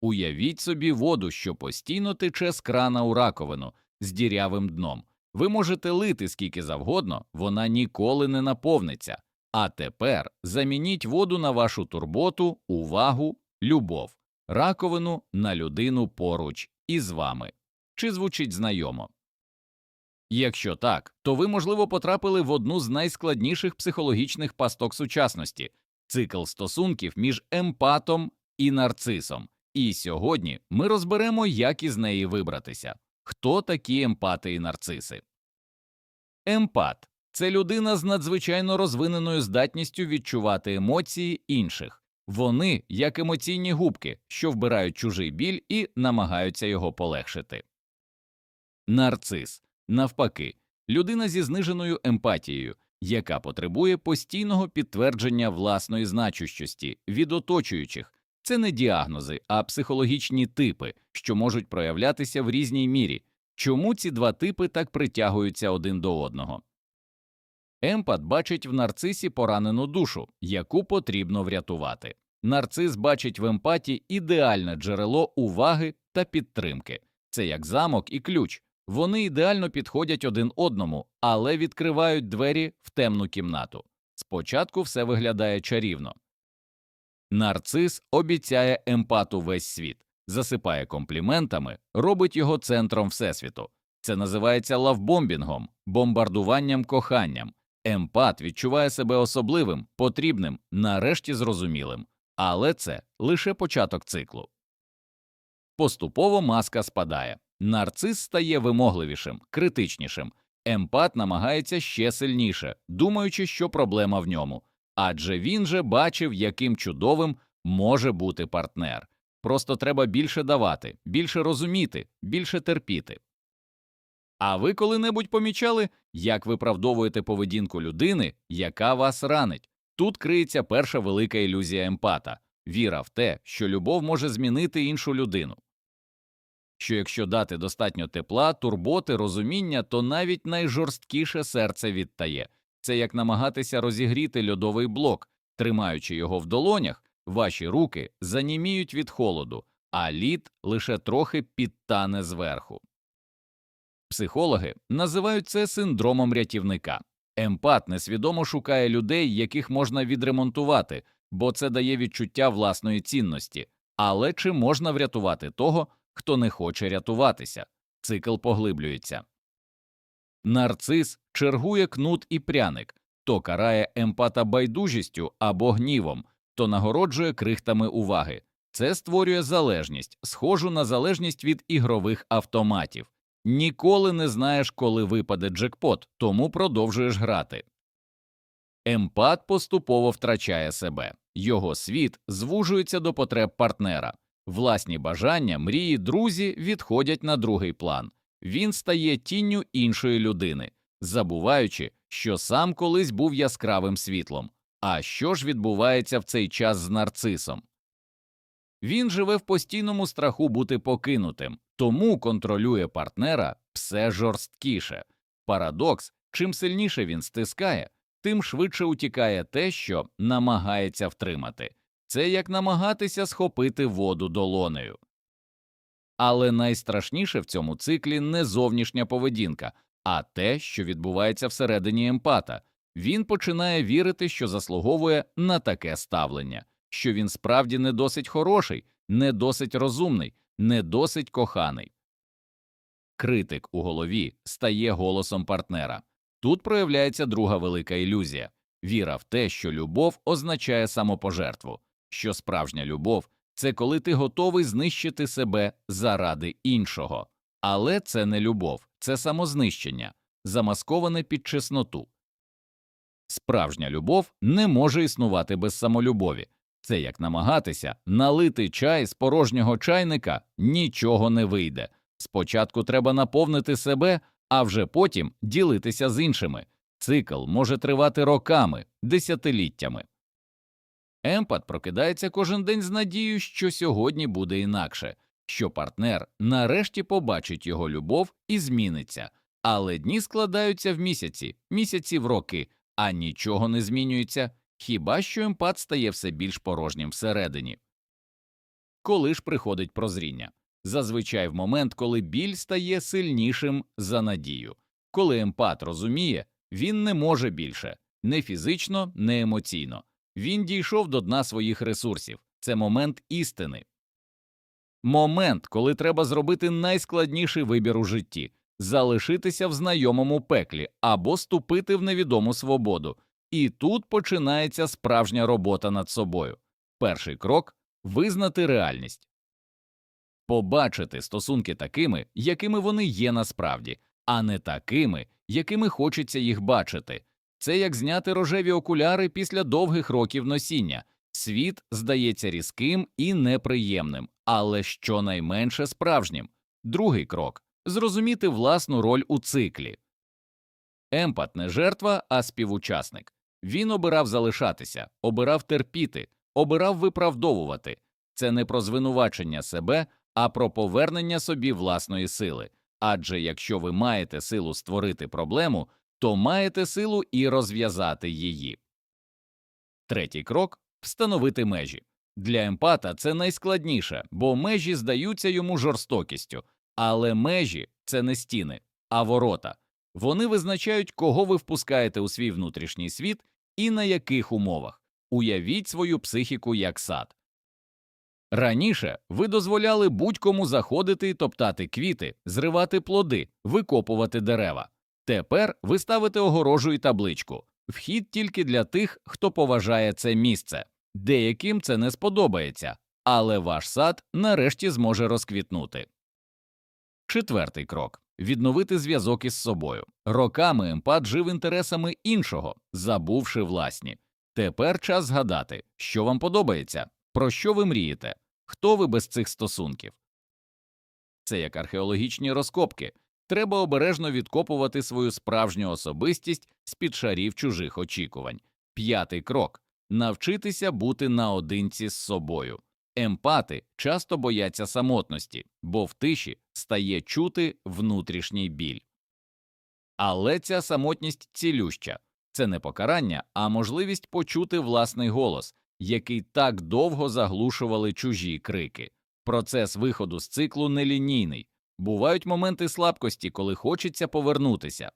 Уявіть собі воду, що постійно тече з крана у раковину з дірявим дном. Ви можете лити скільки завгодно, вона ніколи не наповниться. А тепер замініть воду на вашу турботу, увагу, любов, раковину на людину поруч із вами. Чи звучить знайомо? Якщо так, то ви, можливо, потрапили в одну з найскладніших психологічних пасток сучасності цикл стосунків між емпатом і нарцисом. І сьогодні ми розберемо, як із неї вибратися. Хто такі емпати і нарциси? Емпат це людина з надзвичайно розвиненою здатністю відчувати емоції інших. Вони як емоційні губки, що вбирають чужий біль і намагаються його полегшити. Нарцис навпаки, людина зі зниженою емпатією, яка потребує постійного підтвердження власної значущості від оточуючих. Це не діагнози, а психологічні типи, що можуть проявлятися в різній мірі. Чому ці два типи так притягуються один до одного? Емпат бачить в нарцисі поранену душу, яку потрібно врятувати. Нарцис бачить в емпаті ідеальне джерело уваги та підтримки. Це як замок і ключ. Вони ідеально підходять один одному, але відкривають двері в темну кімнату. Спочатку все виглядає чарівно. Нарцис обіцяє емпату весь світ, засипає компліментами, робить його центром всесвіту. Це називається лавбомбінгом, бомбардуванням коханням. Емпат відчуває себе особливим, потрібним, нарешті зрозумілим, але це лише початок циклу. Поступово маска спадає. Нарцис стає вимогливішим, критичнішим. Емпат намагається ще сильніше, думаючи, що проблема в ньому. Адже він же бачив, яким чудовим може бути партнер. Просто треба більше давати, більше розуміти, більше терпіти. А ви коли-небудь помічали, як виправдовуєте поведінку людини, яка вас ранить? Тут криється перша велика ілюзія емпата віра в те, що любов може змінити іншу людину. Що якщо дати достатньо тепла, турботи, розуміння, то навіть найжорсткіше серце відтає. Це як намагатися розігріти льодовий блок, тримаючи його в долонях, ваші руки заніміють від холоду, а лід лише трохи підтане зверху. Психологи називають це синдромом рятівника. Емпат несвідомо шукає людей, яких можна відремонтувати, бо це дає відчуття власної цінності. Але чи можна врятувати того, хто не хоче рятуватися? Цикл поглиблюється. Нарцис чергує кнут і пряник, то карає емпата байдужістю або гнівом, то нагороджує крихтами уваги. Це створює залежність, схожу на залежність від ігрових автоматів. Ніколи не знаєш, коли випаде джекпот, тому продовжуєш грати. Емпат поступово втрачає себе, його світ звужується до потреб партнера, власні бажання, мрії, друзі відходять на другий план. Він стає тінню іншої людини, забуваючи, що сам колись був яскравим світлом. А що ж відбувається в цей час з нарцисом? Він живе в постійному страху бути покинутим, тому контролює партнера все жорсткіше. Парадокс чим сильніше він стискає, тим швидше утікає те, що намагається втримати. Це як намагатися схопити воду долонею. Але найстрашніше в цьому циклі не зовнішня поведінка, а те, що відбувається всередині емпата. Він починає вірити, що заслуговує на таке ставлення, що він справді не досить хороший, не досить розумний, не досить коханий. Критик у голові стає голосом партнера. Тут проявляється друга велика ілюзія віра в те, що любов означає самопожертву, що справжня любов це коли ти готовий знищити себе заради іншого. Але це не любов, це самознищення, замасковане під чесноту. Справжня любов не може існувати без самолюбові. Це як намагатися налити чай з порожнього чайника нічого не вийде. Спочатку треба наповнити себе, а вже потім ділитися з іншими. Цикл може тривати роками, десятиліттями. Емпат прокидається кожен день з надією, що сьогодні буде інакше, що партнер нарешті побачить його любов і зміниться, але дні складаються в місяці, місяці в роки, а нічого не змінюється, хіба що емпат стає все більш порожнім всередині. коли ж приходить прозріння? Зазвичай в момент, коли біль стає сильнішим за надію. Коли емпат розуміє, він не може більше не фізично, не емоційно. Він дійшов до дна своїх ресурсів. Це момент істини. Момент, коли треба зробити найскладніший вибір у житті залишитися в знайомому пеклі або ступити в невідому свободу. І тут починається справжня робота над собою. Перший крок визнати реальність, побачити стосунки такими, якими вони є насправді, а не такими, якими хочеться їх бачити. Це як зняти рожеві окуляри після довгих років носіння. Світ здається різким і неприємним, але щонайменше справжнім. Другий крок зрозуміти власну роль у циклі. Емпат не жертва, а співучасник. Він обирав залишатися, обирав терпіти, обирав виправдовувати. Це не про звинувачення себе, а про повернення собі власної сили. Адже якщо ви маєте силу створити проблему, то маєте силу і розв'язати її. Третій крок встановити межі. Для емпата це найскладніше, бо межі здаються йому жорстокістю, але межі це не стіни, а ворота. Вони визначають, кого ви впускаєте у свій внутрішній світ і на яких умовах. Уявіть свою психіку як сад. Раніше ви дозволяли будь-кому заходити і топтати квіти, зривати плоди, викопувати дерева. Тепер ви ставите огорожу і табличку вхід тільки для тих, хто поважає це місце. Деяким це не сподобається, але ваш сад нарешті зможе розквітнути. Четвертий крок відновити зв'язок із собою. Роками емпат жив інтересами іншого, забувши власні. Тепер час згадати, що вам подобається, про що ви мрієте, хто ви без цих стосунків. Це як археологічні розкопки. Треба обережно відкопувати свою справжню особистість з під шарів чужих очікувань. П'ятий крок навчитися бути наодинці з собою. Емпати часто бояться самотності, бо в тиші стає чути внутрішній біль. Але ця самотність цілюща це не покарання, а можливість почути власний голос, який так довго заглушували чужі крики. Процес виходу з циклу нелінійний. Бувають моменти слабкості, коли хочеться повернутися.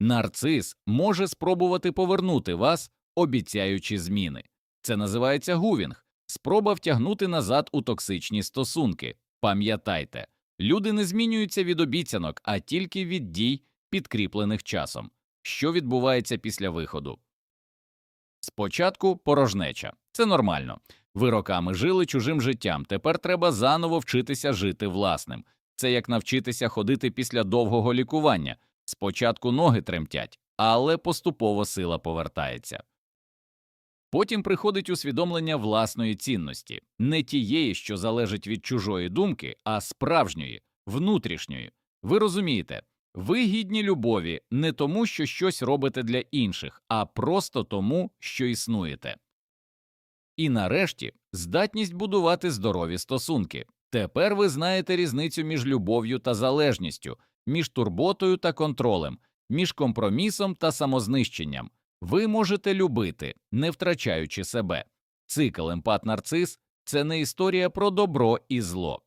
Нарцис може спробувати повернути вас, обіцяючи зміни. Це називається гувінг, спроба втягнути назад у токсичні стосунки. Пам'ятайте, люди не змінюються від обіцянок, а тільки від дій, підкріплених часом. Що відбувається після виходу? Спочатку порожнеча. Це нормально. Ви роками жили чужим життям, тепер треба заново вчитися жити власним. Це як навчитися ходити після довгого лікування. Спочатку ноги тремтять, але поступово сила повертається. Потім приходить усвідомлення власної цінності, не тієї, що залежить від чужої думки, а справжньої, внутрішньої. Ви розумієте, ви гідні любові не тому, що щось робите для інших, а просто тому, що існуєте. І нарешті здатність будувати здорові стосунки. Тепер ви знаєте різницю між любов'ю та залежністю, між турботою та контролем, між компромісом та самознищенням. Ви можете любити, не втрачаючи себе. Цикл емпат нарцис це не історія про добро і зло,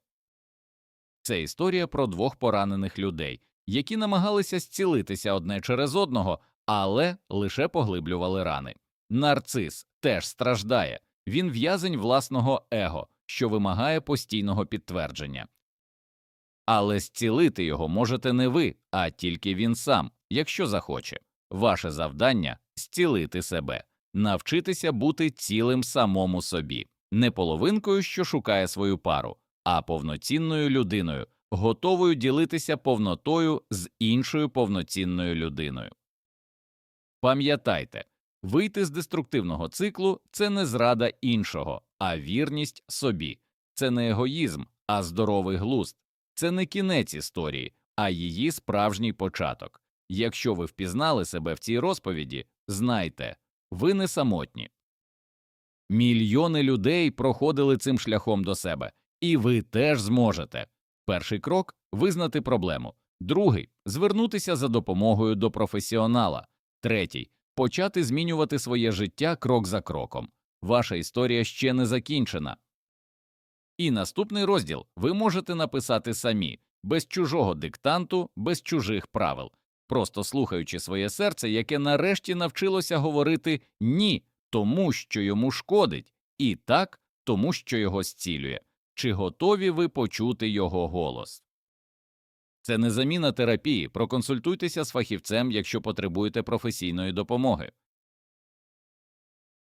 це історія про двох поранених людей, які намагалися зцілитися одне через одного, але лише поглиблювали рани. Нарцис теж страждає, він в'язень власного его, що вимагає постійного підтвердження. Але зцілити його можете не ви, а тільки він сам, якщо захоче. Ваше завдання зцілити себе, навчитися бути цілим самому собі, не половинкою, що шукає свою пару, а повноцінною людиною, готовою ділитися повнотою з іншою повноцінною людиною. Пам'ятайте, вийти з деструктивного циклу це не зрада іншого, а вірність собі, це не егоїзм, а здоровий глузд, це не кінець історії, а її справжній початок. Якщо ви впізнали себе в цій розповіді, знайте, ви не самотні. Мільйони людей проходили цим шляхом до себе, і ви теж зможете. Перший крок визнати проблему, другий звернутися за допомогою до професіонала, третій почати змінювати своє життя крок за кроком. Ваша історія ще не закінчена. І наступний розділ ви можете написати самі, без чужого диктанту, без чужих правил, просто слухаючи своє серце, яке нарешті навчилося говорити ні тому, що йому шкодить, і так тому, що його зцілює. Чи готові ви почути його голос? Це не заміна терапії. Проконсультуйтеся з фахівцем, якщо потребуєте професійної допомоги.